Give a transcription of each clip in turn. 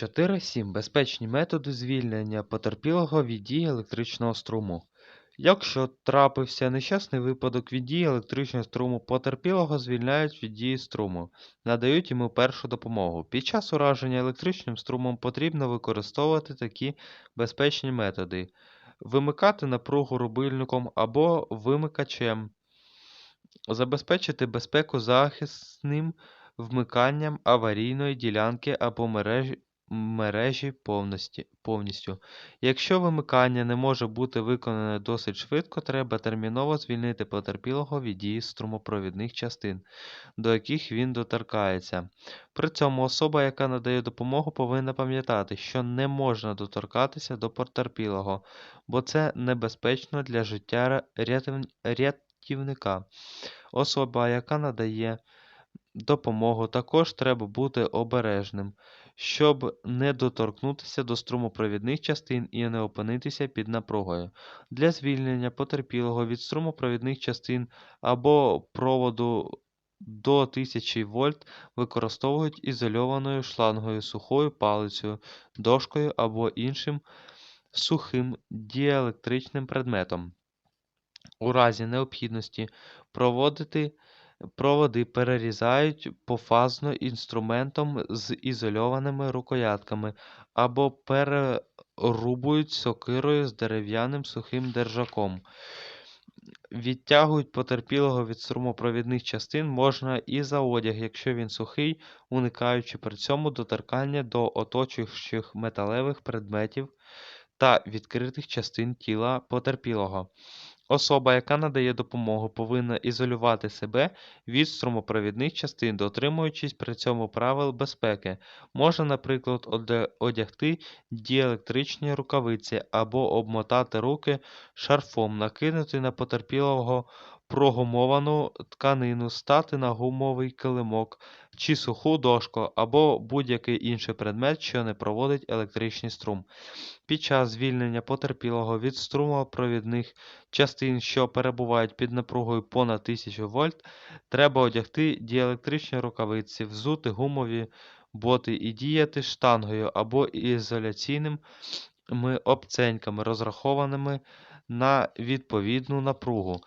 4.7. Безпечні методи звільнення потерпілого від дії електричного струму. Якщо трапився нещасний випадок від дії електричного струму, потерпілого звільняють від дії струму, надають йому першу допомогу. Під час ураження електричним струмом потрібно використовувати такі безпечні методи: вимикати напругу рубильником або вимикачем, забезпечити безпеку захисним вмиканням аварійної ділянки або мережі, мережі повністю. Якщо вимикання не може бути виконане досить швидко, треба терміново звільнити потерпілого від дії струмопровідних частин, до яких він доторкається. При цьому особа, яка надає допомогу, повинна пам'ятати, що не можна доторкатися до потерпілого, бо це небезпечно для життя рятівника. Особа, яка надає допомогу, також треба бути обережним, щоб не доторкнутися до струмопровідних частин і не опинитися під напругою. Для звільнення потерпілого від струмопровідних частин або проводу до 1000 вольт використовують ізольованою шлангою, сухою палицею, дошкою або іншим сухим діелектричним предметом. У разі необхідності проводити проводи перерізають пофазно інструментом з ізольованими рукоятками або перерубують сокирою з дерев'яним сухим держаком. Відтягують потерпілого від струмопровідних частин можна і за одяг, якщо він сухий, уникаючи при цьому доторкання до оточуючих металевих предметів та відкритих частин тіла потерпілого. Особа, яка надає допомогу, повинна ізолювати себе від струмопровідних частин, дотримуючись при цьому правил безпеки. Можна, наприклад, одягти діелектричні рукавиці або обмотати руки шарфом, накинути на потерпілого прогумовану тканину, стати на гумовий килимок чи суху дошку або будь-який інший предмет, що не проводить електричний струм. Під час звільнення потерпілого від струмопровідних частин, що перебувають під напругою понад 1000 вольт, треба одягти діелектричні рукавиці, взути гумові боти і діяти штангою або ізоляційними обценьками, розрахованими на відповідну напругу.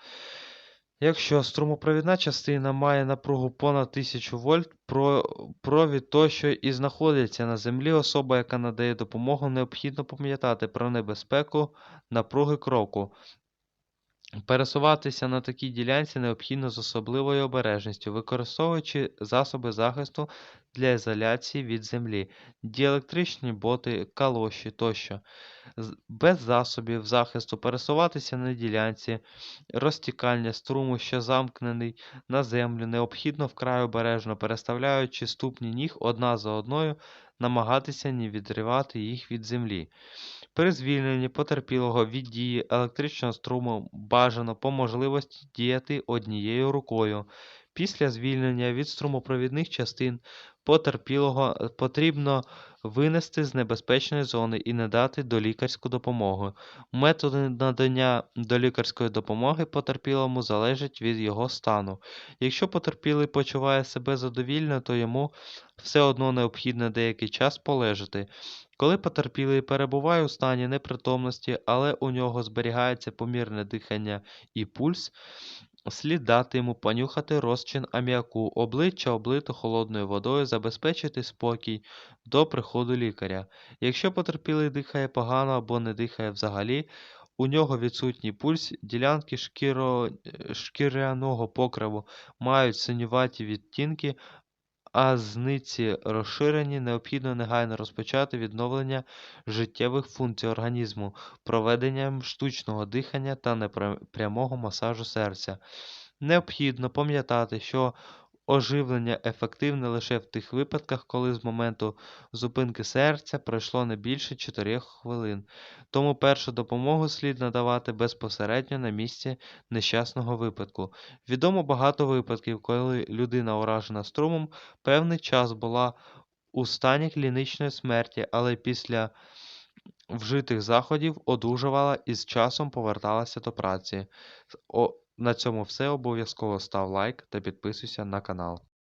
Якщо струмопровідна частина має напругу понад 1000 вольт, про- провід тощо і знаходиться на землі, особа, яка надає допомогу, необхідно пам'ятати про небезпеку напруги кроку. Пересуватися на такій ділянці необхідно з особливою обережністю, використовуючи засоби захисту для ізоляції від землі, діелектричні боти, калоші тощо. Без засобів захисту пересуватися на ділянці розтікання струму, що замкнений на землю, необхідно вкрай обережно переставляючи ступні ніг одна за одною, намагатися не відривати їх від землі. При звільненні потерпілого від дії електричного струму бажано по можливості діяти однією рукою. Після звільнення від струмопровідних частин потерпілого е, потрібно винести з небезпечної зони і надати долікарську допомогу. Методи надання долікарської допомоги потерпілому залежать від його стану. Якщо потерпілий почуває себе задовільно, то йому все одно необхідно деякий час полежати. Коли потерпілий перебуває у стані непритомності, але у нього зберігається помірне дихання і пульс, слід дати йому понюхати розчин аміаку, обличчя облито холодною водою, забезпечити спокій до приходу лікаря. Якщо потерпілий дихає погано або не дихає взагалі, у нього відсутній пульс, ділянки шкіро... шкіряного покриву мають синюваті відтінки, а зниці розширені, необхідно негайно розпочати відновлення життєвих функцій організму проведенням штучного дихання та непрямого масажу серця. Необхідно пам'ятати, що оживлення ефективне лише в тих випадках, коли з моменту зупинки серця пройшло не більше 4 хвилин. Тому першу допомогу слід надавати безпосередньо на місці нещасного випадку. Відомо багато випадків, коли людина, уражена струмом, певний час була у стані клінічної смерті, але після вжитих заходів одужувала і з часом поверталася до праці. На цьому все. Обов'язково став лайк та підписуйся на канал.